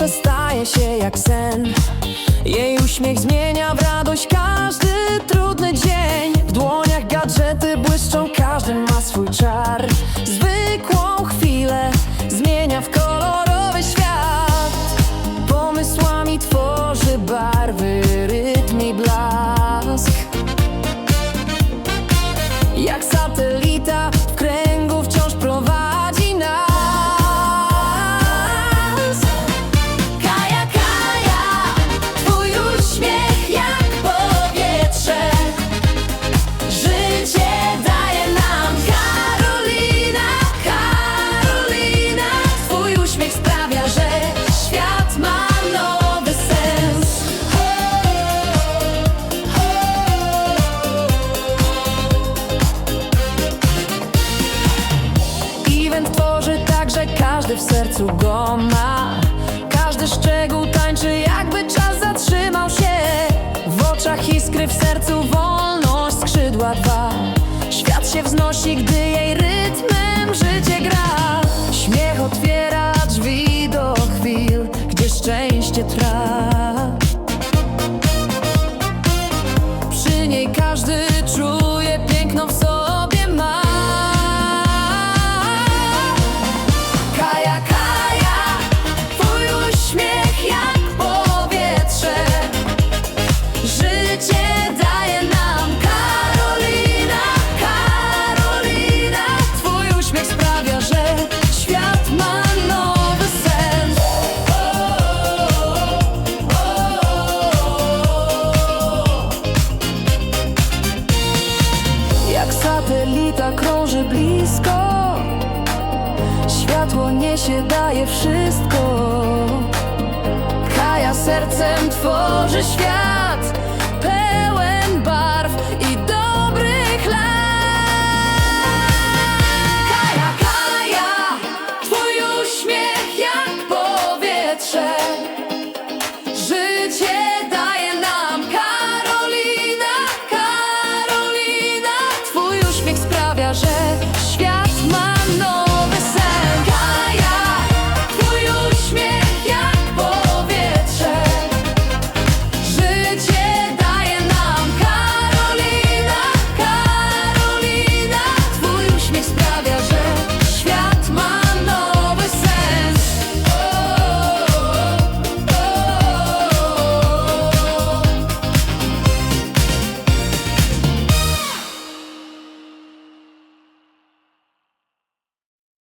przestaje się jak sen. Jej uśmiech zmienia w radość każdy trudny dzień. W dłoniach gadżety błyszczą, każdy ma swój czar. Zwykłą chwilę zmienia w kolorowy świat. Pomysłami tworzy barwy, rytm i blask. Jak satelita każdy w sercu go ma. Każdy szczegół tańczy jakby czas zatrzymał się. W oczach iskry, w sercu wolność skrzydła dwa. Świat się wznosi, gdy jej rytmem życie gra. Śmiech otwiera drzwi do chwil, gdzie szczęście trwa. Przy niej każdy się daje wszystko. Kaja sercem tworzy świat.